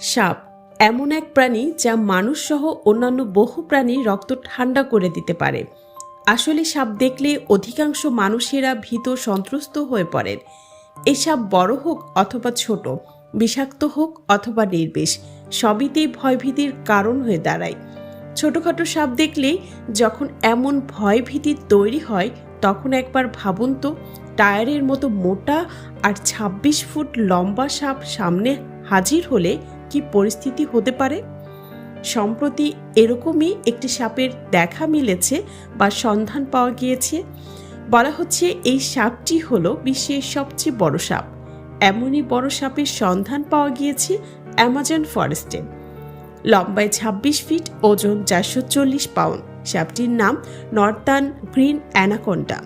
সাপ, এমন এক প্রাণী যা মানুষ সহ অন্যান্য বহু প্রাণীর রক্ত ঠান্ডা করে দিতে পারে। আসলে সাপ দেখলে অধিকাংশ মানুষেরা ভীত সন্ত্রস্ত হয়ে পড়েন। এই সাপ বড় হোক অথবা ছোট, বিষাক্ত হোক অথবা নির্বিষ, সবইতেই ভয়ভীতির কারণ হয়ে দাঁড়ায়। ছোটখাটো সাপ দেখলেই যখন এমন ভয়ভীতি তৈরি হয়, তখন একবার ভাবুন তো, টায়ারের মতো মোটা আর ২৬ ফুট লম্বা সাপ সামনে হাজির হলে কি পরিস্থিতি হতে পারে? সম্প্রতি এরকমই একটি সাপের দেখা মিলেছে বা সন্ধান পাওয়া গিয়েছে। বলা হচ্ছে এই সাপটি হলো বিশ্বের সবচেয়ে বড় সাপ। এমনই বড় সাপের সন্ধান পাওয়া গিয়েছে অ্যামাজন ফরেস্টে। লম্বায় ২৬ ফিট, ওজন চারশো চল্লিশ পাউন্ড। সাপটির নাম নর্দান গ্রিন অ্যানাকোন্ডা।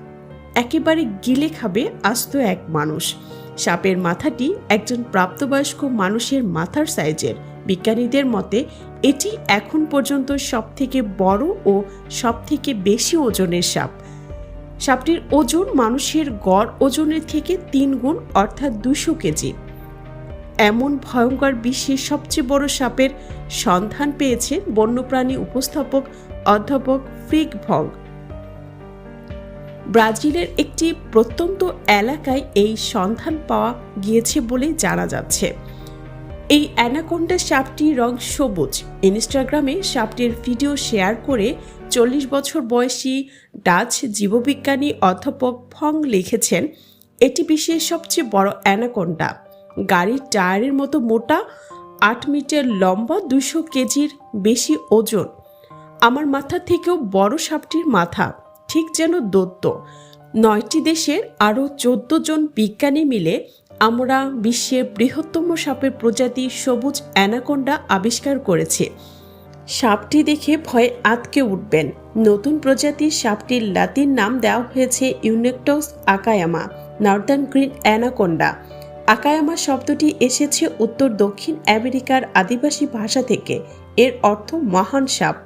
একেবারে গিলে খাবে আস্ত এক মানুষ। সাপের মাথাটি একজন প্রাপ্তবয়স্ক মানুষের মাথার সাইজের। বিজ্ঞানীদের মতে, এটি এখন পর্যন্ত সবথেকে বড় ও সবথেকে বেশি ওজনের সাপ। সাপটির ওজন মানুষের গড় ওজনের থেকে তিন গুণ, অর্থাৎ দুশো কেজি। এমন ভয়ঙ্কর বিশ্বের সবচেয়ে বড় সাপের সন্ধান পেয়েছেন বন্যপ্রাণী উপস্থাপক অধ্যাপক ফ্রিক ভং ব্রাজিলের একটি প্রত্যন্ত এলাকায় এই সন্ধান পাওয়া গিয়েছে বলে জানা যাচ্ছে। এই অ্যানাকোন্ডা সাপটির রং সবুজ। ইনস্টাগ্রামে সাপটির ভিডিও শেয়ার করে চল্লিশ বছর বয়সী ডাচ জীববিজ্ঞানী অধ্যাপক ফং লিখেছেন, এটি বিশ্বের সবচেয়ে বড় অ্যানাকোন্ডা। গাড়ির টায়ারের মতো মোটা, আট মিটার লম্বা দুশো কেজির বেশি ওজন। আমার মাথা থেকেও বড় সাপটির মাথা। ঠিক যেন দত্ত নয়টি দেশের আরও চোদ্দ জন বিজ্ঞানী মিলে আমরা বিশ্বের বৃহত্তম সাপের প্রজাতি সবুজ অ্যানাকোন্ডা আবিষ্কার করেছি। সাপটি দেখে ভয়ে আতকে উঠবেন। নতুন প্রজাতির সাপটির লাতিন নাম দেওয়া হয়েছে Eunectes akayama, northern green anaconda. Akayama শব্দটি এসেছে উত্তর দক্ষিণ আমেরিকার আদিবাসী ভাষা থেকে। এর অর্থ মহান সাপ।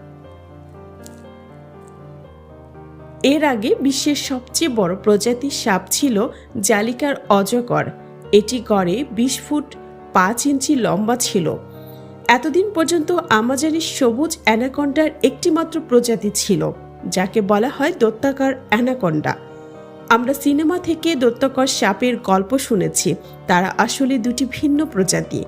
এর আগে বিশ্বের সবচেয়ে বড় প্রজাতির সাপ ছিল জালিকার অজগর। এটি গড়ে বিশ ফুট পাঁচ ইঞ্চি লম্বা ছিল। এতদিন পর্যন্ত আমাজানের সবুজ অ্যানাকন্ডার একটিমাত্র প্রজাতি ছিল, যাকে বলা হয় দত্তাকার অ্যানাকন্ডা। আমরা সিনেমা থেকে দত্তকর সাপের গল্প শুনেছি, তারা আসলে দুটি ভিন্ন প্রজাতি।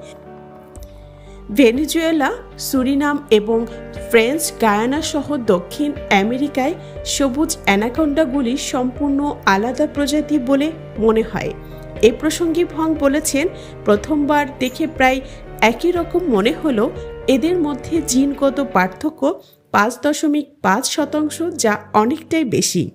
ভেনেজুয়েলা, সুরিনাম এবং ফ্রেঞ্চ গায়ানা সহ দক্ষিণ আমেরিকায় সবুজ অ্যানাকন্ডাগুলি সম্পূর্ণ আলাদা প্রজাতি বলে মনে হয়। এ প্রসঙ্গে ভং বলেছেন, প্রথমবার দেখে প্রায় একই রকম মনে হলো। এদের মধ্যে জিনগত পার্থক্য পাঁচ দশমিক পাঁচ শতাংশ, যা অনেকটাই বেশি।